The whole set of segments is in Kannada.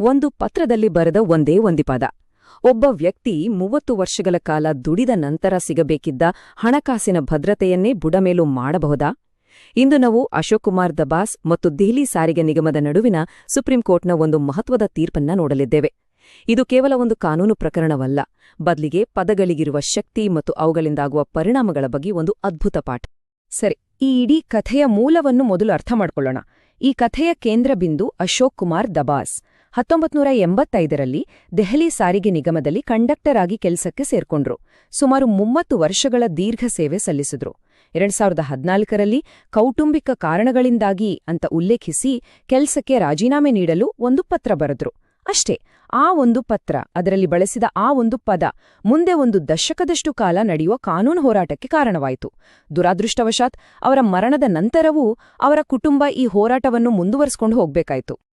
ಒಂದು ಪತ್ರದಲ್ಲಿ ಬರೆದ ಒಂದೇ ಒಂದಿ ಪದ ಒಬ್ಬ ವ್ಯಕ್ತಿ ಮೂವತ್ತು ವರ್ಷಗಳ ಕಾಲ ದುಡಿದ ನಂತರ ಸಿಗಬೇಕಿದ್ದ ಹಣಕಾಸಿನ ಭದ್ರತೆಯನ್ನೇ ಬುಡಮೇಲು ಮಾಡಬಹುದಾ? ಇಂದು ನಾವು ಅಶೋಕ್ ಕುಮಾರ್ ದಬಾಸ್ ಮತ್ತು ದೆಹಲಿ ಸಾರಿಗೆ ನಿಗಮದ ನಡುವಿನ ಸುಪ್ರೀಂ ಕೋರ್ಟ್ನ ಒಂದು ಮಹತ್ವದ ತೀರ್ಪನ್ನ ನೋಡಲಿದ್ದೇವೆ. ಇದು ಕೇವಲ ಒಂದು ಕಾನೂನು ಪ್ರಕರಣವಲ್ಲ, ಬದಲಿಗೆ ಪದಗಳಿಗಿರುವ ಶಕ್ತಿ ಮತ್ತು ಅವುಗಳಿಂದಾಗುವ ಪರಿಣಾಮಗಳ ಬಗ್ಗೆ ಒಂದು ಅದ್ಭುತ ಪಾಠ. ಸರಿ, ಈ ಇಡೀ ಕಥೆಯ ಮೂಲವನ್ನು ಮೊದಲು ಅರ್ಥ ಮಾಡಿಕೊಳ್ಳೋಣ. ಈ ಕಥೆಯ ಕೇಂದ್ರ ಬಿಂದು ಅಶೋಕ್ ಕುಮಾರ್ ದಬಾಸ್. ಹತ್ತೊಂಬತ್ನೂರ ಎಂಬತ್ತೈದರಲ್ಲಿ ದೆಹಲಿ ಸಾರಿಗೆ ನಿಗಮದಲ್ಲಿ ಕಂಡಕ್ಟರ್ ಆಗಿ ಕೆಲಸಕ್ಕೆ ಸೇರ್ಕೊಂಡ್ರು. ಸುಮಾರು ಮೂವತ್ತು ವರ್ಷಗಳ ದೀರ್ಘ ಸೇವೆ ಸಲ್ಲಿಸಿದ್ರು. ಎರಡ್ ಸಾವಿರದ ಹದಿನಾಲ್ಕರಲ್ಲಿ ಕೌಟುಂಬಿಕ ಕಾರಣಗಳಿಂದಾಗಿ ಅಂತ ಉಲ್ಲೇಖಿಸಿ ಕೆಲಸಕ್ಕೆ ರಾಜೀನಾಮೆ ನೀಡಲು ಒಂದು ಪತ್ರ ಬರೆದ್ರು. ಅಷ್ಟೇ, ಆ ಒಂದು ಪತ್ರ, ಅದರಲ್ಲಿ ಬಳಸಿದ ಆ ಒಂದು ಪದ ಮುಂದೆ ಒಂದು ದಶಕದಷ್ಟು ಕಾಲ ನಡೆಯುವ ಕಾನೂನು ಹೋರಾಟಕ್ಕೆ ಕಾರಣವಾಯಿತು. ದುರಾದೃಷ್ಟವಶಾತ್ ಅವರ ಮರಣದ ನಂತರವೂ ಅವರ ಕುಟುಂಬ ಈ ಹೋರಾಟವನ್ನು ಮುಂದುವರಿಸಿಕೊಂಡು ಹೋಗ್ಬೇಕಾಯ್ತು.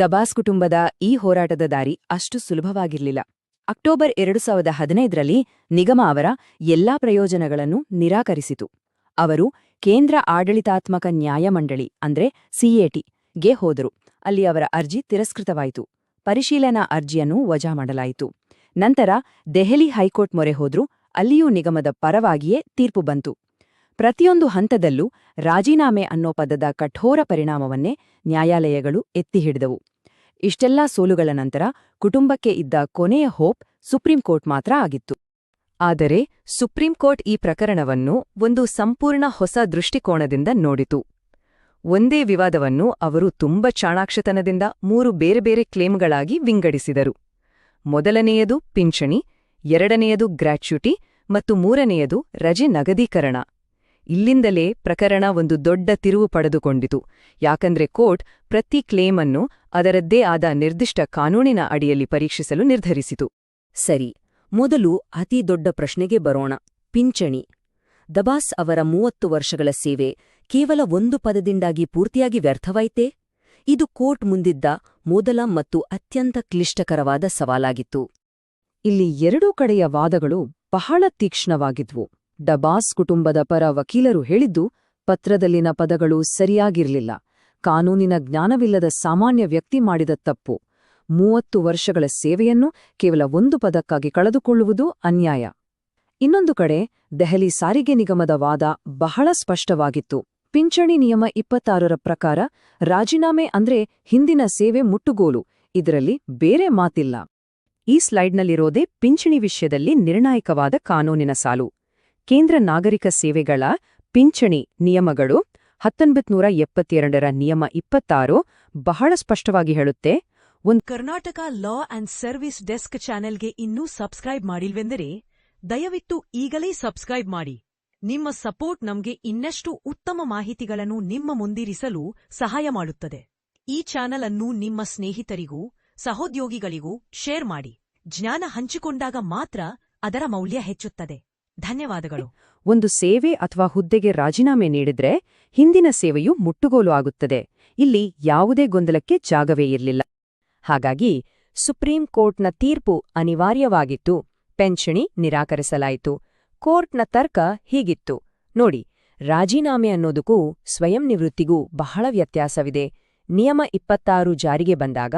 ದಬಾಸ್ ಕುಟುಂಬದ ಈ ಹೋರಾಟದ ದಾರಿ ಅಷ್ಟು ಸುಲಭವಾಗಿರಲಿಲ್ಲ. ಅಕ್ಟೋಬರ್ ಎರಡು ಸಾವಿರದ ಹದಿನೈದರಲ್ಲಿ ನಿಗಮ ಅವರ ಎಲ್ಲಾ ಪ್ರಯೋಜನಗಳನ್ನು ನಿರಾಕರಿಸಿತು. ಅವರು ಕೇಂದ್ರ ಆಡಳಿತಾತ್ಮಕ ನ್ಯಾಯಮಂಡಳಿ ಅಂದ್ರೆ ಸಿಎಟಿ ಗೆ ಹೋದರು. ಅಲ್ಲಿ ಅವರ ಅರ್ಜಿ ತಿರಸ್ಕೃತವಾಯಿತು. ಪರಿಶೀಲನಾ ಅರ್ಜಿಯನ್ನು ವಜಾ ಮಾಡಲಾಯಿತು. ನಂತರ ದೆಹಲಿ ಹೈಕೋರ್ಟ್ ಮೊರೆ ಹೋದ್ರು. ಅಲ್ಲಿಯೂ ನಿಗಮದ ಪರವಾಗಿಯೇ ತೀರ್ಪು ಬಂತು. ಪ್ರತಿಯೊಂದು ಹಂತದಲ್ಲೂ ರಾಜೀನಾಮೆ ಅನ್ನೋ ಪದದ ಕಠೋರ ಪರಿಣಾಮವನ್ನೇ ನ್ಯಾಯಾಲಯಗಳು ಎತ್ತಿ ಹಿಡಿದವು ಇಷ್ಟೆಲ್ಲಾ ಸೋಲುಗಳ ನಂತರ ಕುಟುಂಬಕ್ಕೆ ಇದ್ದ ಕೊನೆಯ ಹೋಪ್ ಸುಪ್ರೀಂ ಕೋರ್ಟ್ ಮಾತ್ರ ಆಗಿತ್ತು. ಆದರೆ ಸುಪ್ರೀಂ ಕೋರ್ಟ್ ಈ ಪ್ರಕರಣವನ್ನು ಒಂದು ಸಂಪೂರ್ಣ ಹೊಸ ದೃಷ್ಟಿಕೋನದಿಂದ ನೋಡಿತು. ಒಂದೇ ವಿವಾದವನ್ನು ಅವರು ತುಂಬ ಚಾಣಾಕ್ಷತನದಿಂದ ಮೂರು ಬೇರೆ ಬೇರೆ ಕ್ಲೇಮ್ಗಳಾಗಿ ವಿಂಗಡಿಸಿದರು. ಮೊದಲನೆಯದು ಪಿಂಚಣಿ, ಎರಡನೆಯದು ಗ್ರ್ಯಾಚ್ಯುಟಿ ಮತ್ತು ಮೂರನೆಯದು ರಜೆ ನಗದೀಕರಣ. ಇಲ್ಲಿಂದಲೇ ಪ್ರಕರಣ ಒಂದು ದೊಡ್ಡ ತಿರುವು ಪಡೆದುಕೊಂಡಿತು. ಯಾಕಂದ್ರೆ ಕೋರ್ಟ್ ಪ್ರತಿ ಕ್ಲೇಮ್ ಅನ್ನು ಅದರದ್ದೇ ಆದ ನಿರ್ದಿಷ್ಟ ಕಾನೂನಿನ ಅಡಿಯಲ್ಲಿ ಪರೀಕ್ಷಿಸಲು ನಿರ್ಧರಿಸಿತು. ಸರಿ, ಮೊದಲು ಅತಿ ದೊಡ್ಡ ಪ್ರಶ್ನೆಗೆ ಬರೋಣ. ಪಿಂಚಣಿ. ದಬಾಸ್ ಅವರ ಮೂವತ್ತು ವರ್ಷಗಳ ಸೇವೆ ಕೇವಲ ಒಂದು ಪದದಿಂದಾಗಿ ಪೂರ್ತಿಯಾಗಿ ವ್ಯರ್ಥವಾಯಿತೇ? ಇದು ಕೋರ್ಟ್ ಮುಂದಿದ್ದ ಮೊದಲ ಮತ್ತು ಅತ್ಯಂತ ಕ್ಲಿಷ್ಟಕರವಾದ ಸವಾಲಾಗಿತ್ತು. ಇಲ್ಲಿ ಎರಡೂ ಕಡೆಯ ವಾದಗಳು ಬಹಳ ತೀಕ್ಷ್ಣವಾಗಿದ್ವು. ಡಬಾಸ್ ಕುಟುಂಬದ ಪರ ವಕೀಲರು ಹೇಳಿದ್ದು, ಪತ್ರದಲ್ಲಿನ ಪದಗಳು ಸರಿಯಾಗಿರಲಿಲ್ಲ. ಕಾನೂನಿನ ಜ್ಞಾನವಿಲ್ಲದ ಸಾಮಾನ್ಯ ವ್ಯಕ್ತಿ ಮಾಡಿದ ತಪ್ಪು. ಮೂವತ್ತು ವರ್ಷಗಳ ಸೇವೆಯನ್ನು ಕೇವಲ ಒಂದು ಪದಕ್ಕಾಗಿ ಕಳೆದುಕೊಳ್ಳುವುದು ಅನ್ಯಾಯ. ಇನ್ನೊಂದು ಕಡೆ, ದೆಹಲಿ ಸಾರಿಗೆ ನಿಗಮದ ವಾದ ಬಹಳ ಸ್ಪಷ್ಟವಾಗಿತ್ತು. ಪಿಂಚಣಿ ನಿಯಮ ಇಪ್ಪತ್ತಾರರ ಪ್ರಕಾರ, ರಾಜೀನಾಮೆ ಅಂದ್ರೆ ಹಿಂದಿನ ಸೇವೆ ಮುಟ್ಟುಗೋಲು, ಇದರಲ್ಲಿ ಬೇರೆ ಮಾತಿಲ್ಲ. ಈ ಸ್ಲೈಡ್ನಲ್ಲಿರೋದೇ ಪಿಂಚಣಿ ವಿಷಯದಲ್ಲಿ ನಿರ್ಣಾಯಕವಾದ ಕಾನೂನಿನ ಸಾಲು. ಕೇಂದ್ರ ನಾಗರಿಕ ಸೇವೆಗಳ ಪಿಂಚಣಿ ನಿಯಮಗಳು ಹತ್ತೊಂಬತ್ನೂರ ಎಪ್ಪತ್ತೆರಡರ ನಿಯಮ ಇಪ್ಪತ್ತಾರು ಬಹಳ ಸ್ಪಷ್ಟವಾಗಿ ಹೇಳುತ್ತೆ. ಒಂದು Karnataka law and service desk ಚಾನೆಲ್ಗೆ ಇನ್ನೂ ಸಬ್ಸ್ಕ್ರೈಬ್ ಮಾಡಿಲ್ವೆಂದರೆ ದಯವಿಟ್ಟು ಈಗಲೇ ಸಬ್ಸ್ಕ್ರೈಬ್ ಮಾಡಿ. ನಿಮ್ಮ ಸಪೋರ್ಟ್ ನಮ್ಗೆ ಇನ್ನಷ್ಟು ಉತ್ತಮ ಮಾಹಿತಿಗಳನ್ನು ನಿಮ್ಮ ಮುಂದಿರಿಸಲು ಸಹಾಯ ಮಾಡುತ್ತದೆ. ಈ ಚಾನೆಲ್ ಅನ್ನು ನಿಮ್ಮ ಸ್ನೇಹಿತರಿಗೂ, ಸಹೋದ್ಯೋಗಿಗಳಿಗೂ ಶೇರ್ ಮಾಡಿ. ಜ್ಞಾನ ಹಂಚಿಕೊಂಡಾಗ ಮಾತ್ರ ಅದರ ಮೌಲ್ಯ ಹೆಚ್ಚುತ್ತದೆ. ಧನ್ಯವಾದಗಳು. ಒಂದು ಸೇವೆ ಅಥವಾ ಹುದ್ದೆಗೆ ರಾಜೀನಾಮೆ ನೀಡಿದ್ರೆ ಹಿಂದಿನ ಸೇವೆಯು ಮುಟ್ಟುಗೋಲು ಆಗುತ್ತದೆ. ಇಲ್ಲಿ ಯಾವುದೇ ಗೊಂದಲಕ್ಕೆ ಜಾಗವೇ ಇರಲಿಲ್ಲ. ಹಾಗಾಗಿ ಸುಪ್ರೀಂ ಕೋರ್ಟ್ನ ತೀರ್ಪು ಅನಿವಾರ್ಯವಾಗಿತ್ತು. ಪೆನ್ಷಣಿ ನಿರಾಕರಿಸಲಾಯಿತು. ಕೋರ್ಟ್ನ ತರ್ಕ ಹೀಗಿತ್ತು. ನೋಡಿ, ರಾಜೀನಾಮೆ ಅನ್ನೋದಕ್ಕೂ ಸ್ವಯಂ ನಿವೃತ್ತಿಗೂ ಬಹಳ ವ್ಯತ್ಯಾಸವಿದೆ. ನಿಯಮ ಇಪ್ಪತ್ತಾರು ಜಾರಿಗೆ ಬಂದಾಗ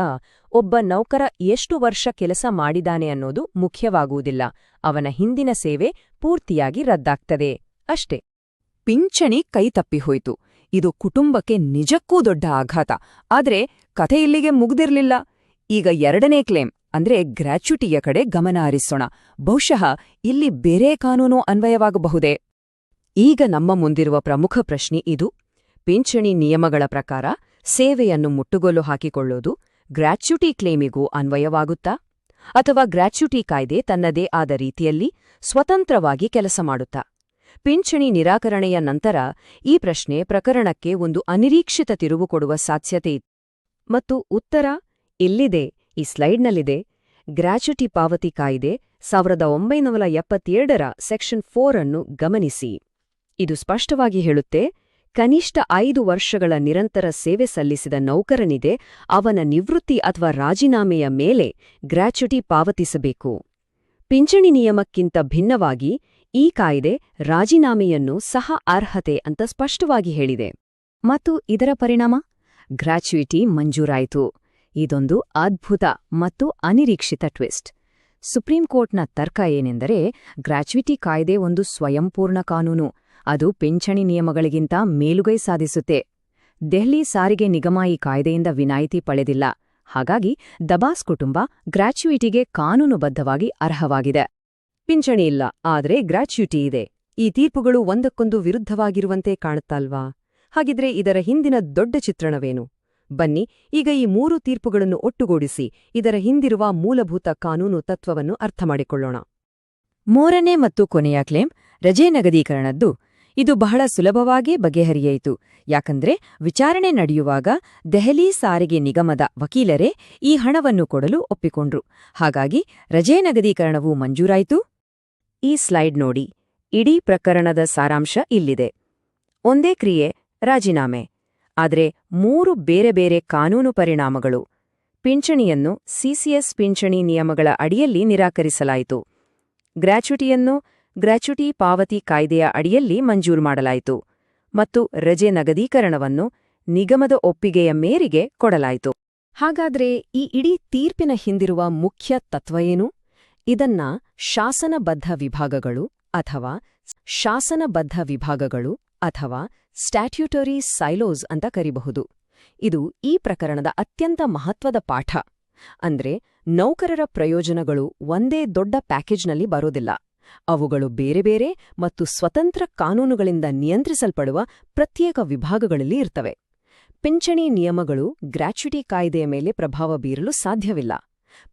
ಒಬ್ಬ ನೌಕರ ಎಷ್ಟು ವರ್ಷ ಕೆಲಸ ಮಾಡಿದಾನೆ ಅನ್ನೋದು ಮುಖ್ಯವಾಗುವುದಿಲ್ಲ. ಅವನ ಹಿಂದಿನ ಸೇವೆ ಪೂರ್ತಿಯಾಗಿ ರದ್ದಾಗ್ತದೆ. ಅಷ್ಟೇ. ಪಿಂಚಣಿ ಕೈತಪ್ಪಿಹೋಯ್ತು ಇದು ಕುಟುಂಬಕ್ಕೆ ನಿಜಕ್ಕೂ ದೊಡ್ಡ ಆಘಾತ. ಆದ್ರೆ ಕಥೆ ಇಲ್ಲಿಗೆ ಮುಗ್ದಿರ್ಲಿಲ್ಲ. ಈಗ ಎರಡನೇ ಕ್ಲೇಮ್, ಅಂದ್ರೆ ಗ್ರಾಚ್ಯುಟಿಯ ಕಡೆ ಗಮನ ಹರಿಸೋಣ. ಬಹುಶಃ ಇಲ್ಲಿ ಬೇರೆ ಕಾನೂನು ಅನ್ವಯವಾಗಬಹುದೇ? ಈಗ ನಮ್ಮ ಮುಂದಿರುವ ಪ್ರಮುಖ ಪ್ರಶ್ನೆ ಇದು. ಪಿಂಚಣಿ ನಿಯಮಗಳ ಪ್ರಕಾರ ಸೇವೆಯನ್ನು ಮುಟ್ಟುಗೋಲು ಹಾಕಿಕೊಳ್ಳೋದು ಗ್ರಾಚ್ಯುಟಿ ಕ್ಲೇಮಿಗೂ ಅನ್ವಯವಾಗುತ್ತಾ? ಅಥವಾ ಗ್ರಾಚ್ಯುಟಿ ಕಾಯ್ದೆ ತನ್ನದೇ ಆದ ರೀತಿಯಲ್ಲಿ ಸ್ವತಂತ್ರವಾಗಿ ಕೆಲಸ ಮಾಡುತ್ತಾ? ಪಿಂಚಣಿ ನಿರಾಕರಣೆಯ ನಂತರ ಈ ಪ್ರಶ್ನೆ ಪ್ರಕರಣಕ್ಕೆ ಒಂದು ಅನಿರೀಕ್ಷಿತ ತಿರುವು ಕೊಡುವ ಸಾಧ್ಯತೆ ಇತ್ತು. ಮತ್ತು ಉತ್ತರ ಇಲ್ಲಿದೆ, ಈ ಸ್ಲೈಡ್ನಲ್ಲಿದೆ. ಗ್ರಾಚ್ಯುಟಿ ಪಾವತಿ ಕಾಯ್ದೆ ಸಾವಿರದ ಒಂಬೈನೂರ ಎಪ್ಪತ್ತೇಳರ ಸೆಕ್ಷನ್ ಫೋರ್ ಅನ್ನು ಗಮನಿಸಿ. ಇದು ಸ್ಪಷ್ಟವಾಗಿ ಹೇಳುತ್ತೆ ಕನಿಷ್ಠ ಐದು ವರ್ಷಗಳ ನಿರಂತರ ಸೇವೆ ಸಲ್ಲಿಸಿದ ನೌಕರನಿದೆ, ಅವನ ನಿವೃತ್ತಿ ಅಥವಾ ರಾಜೀನಾಮೆಯ ಮೇಲೆ ಗ್ರ್ಯಾಚ್ಯುಟಿ ಪಾವತಿಸಬೇಕು. ಪಿಂಚಣಿ ನಿಯಮಕ್ಕಿಂತ ಭಿನ್ನವಾಗಿ, ಈ ಕಾಯ್ದೆ ರಾಜೀನಾಮೆಯನ್ನು ಸಹ ಅರ್ಹತೆ ಅಂತ ಸ್ಪಷ್ಟವಾಗಿ ಹೇಳಿದೆ. ಮತ್ತು ಇದರ ಪರಿಣಾಮ? ಗ್ರ್ಯಾಚ್ಯುಯಿಟಿ ಮಂಜೂರಾಯಿತು. ಇದೊಂದು ಅದ್ಭುತ ಮತ್ತು ಅನಿರೀಕ್ಷಿತ ಟ್ವಿಸ್ಟ್. ಸುಪ್ರೀಂ ಕೋರ್ಟ್ನ ತರ್ಕ ಏನೆಂದರೆ, ಗ್ರಾಚ್ಯುಟಿ ಕಾಯ್ದೆ ಒಂದು ಸ್ವಯಂಪೂರ್ಣ ಕಾನೂನು. ಅದು ಪಿಂಚಣಿ ನಿಯಮಗಳಿಗಿಂತ ಮೇಲುಗೈ ಸಾಧಿಸುತ್ತೆ. ದೆಹಲಿ ಸಾರಿಗೆ ನಿಗಮ ಈ ಕಾಯ್ದೆಯಿಂದ ವಿನಾಯಿತಿ ಪಡೆದಿಲ್ಲ. ಹಾಗಾಗಿ ದಬಾಸ್ ಕುಟುಂಬ ಗ್ರಾಚ್ಯುಯಿಟಿಗೆ ಕಾನೂನುಬದ್ಧವಾಗಿ ಅರ್ಹವಾಗಿದೆ. ಪಿಂಚಣಿ ಇಲ್ಲ, ಆದರೆ ಗ್ರಾಚ್ಯುಟಿ ಇದೆ. ಈ ತೀರ್ಪುಗಳು ಒಂದಕ್ಕೊಂದು ವಿರುದ್ಧವಾಗಿರುವಂತೆ ಕಾಣುತ್ತಲ್ವಾ? ಹಾಗಿದ್ರೆ ಇದರ ಹಿಂದಿನ ದೊಡ್ಡ ಚಿತ್ರಣವೇನು? ಬನ್ನಿ, ಈಗ ಈ ಮೂರು ತೀರ್ಪುಗಳನ್ನು ಒಟ್ಟುಗೂಡಿಸಿ ಇದರ ಹಿಂದಿರುವ ಮೂಲಭೂತ ಕಾನೂನು ತತ್ವವನ್ನು ಅರ್ಥಮಾಡಿಕೊಳ್ಳೋಣ. ಮೂರನೇ ಮತ್ತು ಕೊನೆಯ ಕ್ಲೇಮ್, ರಜೆ ನಗದೀಕರಣದ್ದು. ಇದು ಬಹಳ ಸುಲಭವಾಗಿ ಬಗೆಹರಿಯಿತು. ಯಾಕಂದ್ರೆ ವಿಚಾರಣೆ ನಡೆಯುವಾಗ ದೆಹಲಿ ಸಾರಿಗೆ ನಿಗಮದ ವಕೀಲರೇ ಈ ಹಣವನ್ನು ಕೊಡಲು ಒಪ್ಪಿಕೊಂಡ್ರು. ಹಾಗಾಗಿ ರಜೆ ನಗದೀಕರಣವು ಮಂಜೂರಾಯಿತು. ಈ ಸ್ಲೈಡ್ ನೋಡಿ. ಇಡೀ ಪ್ರಕರಣದ ಸಾರಾಂಶ ಇಲ್ಲಿದೆ. ಒಂದೇ ಕ್ರಿಯೆ, ರಾಜೀನಾಮೆ. ಆದರೆ ಮೂರು ಬೇರೆ ಬೇರೆ ಕಾನೂನು ಪರಿಣಾಮಗಳು. ಪಿಂಚಣಿಯನ್ನು ಸಿಸಿಎಸ್ ಪಿಂಚಣಿ ನಿಯಮಗಳ ಅಡಿಯಲ್ಲಿ ನಿರಾಕರಿಸಲಾಯಿತು. ಗ್ರ್ಯಾಚ್ಯುಟಿಯನ್ನು ಗ್ರ್ಯಾಚ್ಯುಟಿ ಪಾವತಿ ಕಾಯ್ದೆಯ ಅಡಿಯಲ್ಲಿ ಮಂಜೂರು ಮಾಡಲಾಯಿತು ಮತ್ತು ರಜೆ ನಗದೀಕರಣವನ್ನು ನಿಗಮದ ಒಪ್ಪಿಗೆಯ ಮೇರೆಗೆ ಕೊಡಲಾಯಿತು. ಹಾಗಾದ್ರೆ ಈ ಇಡೀ ತೀರ್ಪಿನ ಹಿಂದಿರುವ ಮುಖ್ಯ ತತ್ವ ಏನು? ಇದನ್ನ ಶಾಸನಬದ್ಧ ವಿಭಾಗಗಳು ಅಥವಾ ಶಾಸನಬದ್ಧ ವಿಭಾಗಗಳು ಅಥವಾ ಸ್ಟ್ಯಾಟ್ಯೂಟರಿ ಸೈಲೋಸ್ ಅಂತ ಕರಿಬಹುದು. ಇದು ಈ ಪ್ರಕರಣದ ಅತ್ಯಂತ ಮಹತ್ವದ ಪಾಠ. ಅಂದ್ರೆ ನೌಕರರ ಪ್ರಯೋಜನಗಳು ಒಂದೇ ದೊಡ್ಡ ಪ್ಯಾಕೇಜ್ನಲ್ಲಿ ಬರೋದಿಲ್ಲ. ಅವುಗಳು ಬೇರೆ ಬೇರೆ ಮತ್ತು ಸ್ವತಂತ್ರ ಕಾನೂನುಗಳಿಂದ ನಿಯಂತ್ರಿಸಲ್ಪಡುವ ಪ್ರತ್ಯೇಕ ವಿಭಾಗಗಳಲ್ಲಿ ಇರ್ತವೆ. ಪಿಂಚಣಿ ನಿಯಮಗಳು ಗ್ರ್ಯಾಚ್ಯುಟಿ ಕಾಯ್ದೆಯ ಮೇಲೆ ಪ್ರಭಾವ ಬೀರಲು ಸಾಧ್ಯವಿಲ್ಲ.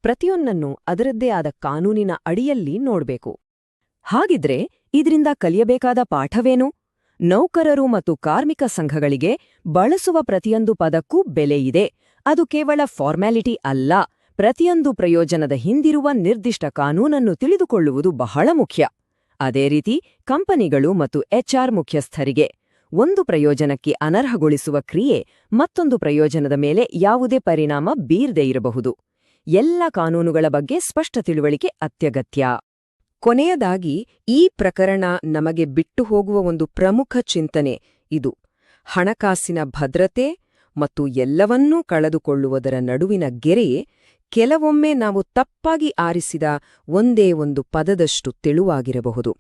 ಪ್ರತಿಯೊಂದನ್ನು ಅದರದ್ದೇ ಆದ ಕಾನೂನಿನ ಅಡಿಯಲ್ಲಿ ನೋಡಬೇಕು. ಹಾಗಿದ್ರೆ ಇದರಿಂದ ಕಲಿಯಬೇಕಾದ ಪಾಠವೇನು? ನೌಕರರು ಮತ್ತು ಕಾರ್ಮಿಕ ಸಂಘಗಳಿಗೆ ಬಳಸುವ ಪ್ರತಿಯೊಂದು ಪದಕ್ಕೂ ಬೆಲೆಯಿದೆ ಅದು ಕೇವಲ ಫಾರ್ಮ್ಯಾಲಿಟಿ ಅಲ್ಲ. ಪ್ರತಿಯೊಂದು ಪ್ರಯೋಜನದ ಹಿಂದಿರುವ ನಿರ್ದಿಷ್ಟ ಕಾನೂನನ್ನು ತಿಳಿದುಕೊಳ್ಳುವುದು ಬಹಳ ಮುಖ್ಯ. ಅದೇ ರೀತಿ, ಕಂಪನಿಗಳು ಮತ್ತು ಎಚ್ಆರ್ ಮುಖ್ಯಸ್ಥರಿಗೆ ಒಂದು ಪ್ರಯೋಜನಕ್ಕೆ ಅನರ್ಹಗೊಳಿಸುವ ಕ್ರಿಯೆ ಮತ್ತೊಂದು ಪ್ರಯೋಜನದ ಮೇಲೆ ಯಾವುದೇ ಪರಿಣಾಮ ಬೀರದೇ ಇರಬಹುದು. ಎಲ್ಲ ಕಾನೂನುಗಳ ಬಗ್ಗೆ ಸ್ಪಷ್ಟ ತಿಳುವಳಿಕೆ ಅತ್ಯಗತ್ಯ. ಕೊನೆಯದಾಗಿ, ಈ ಪ್ರಕರಣ ನಮಗೆ ಬಿಟ್ಟು ಹೋಗುವ ಒಂದು ಪ್ರಮುಖ ಚಿಂತನೆ ಇದು. ಹಣಕಾಸಿನ ಭದ್ರತೆ ಮತ್ತು ಎಲ್ಲವನ್ನೂ ಕಳೆದುಕೊಳ್ಳುವುದರ ನಡುವಿನ ಗೆರೆಯೇ ಕೆಲವೊಮ್ಮೆ ನಾವು ತಪ್ಪಾಗಿ ಆರಿಸಿದ ಒಂದೇ ಒಂದು ಪದದಷ್ಟು ತೆಳುವಾಗಿರಬಹುದು.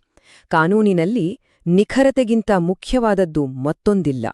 ಕಾನೂನಿನಲ್ಲಿ ನಿಖರತೆಗಿಂತ ಮುಖ್ಯವಾದದ್ದು ಮತ್ತೊಂದಿಲ್ಲ.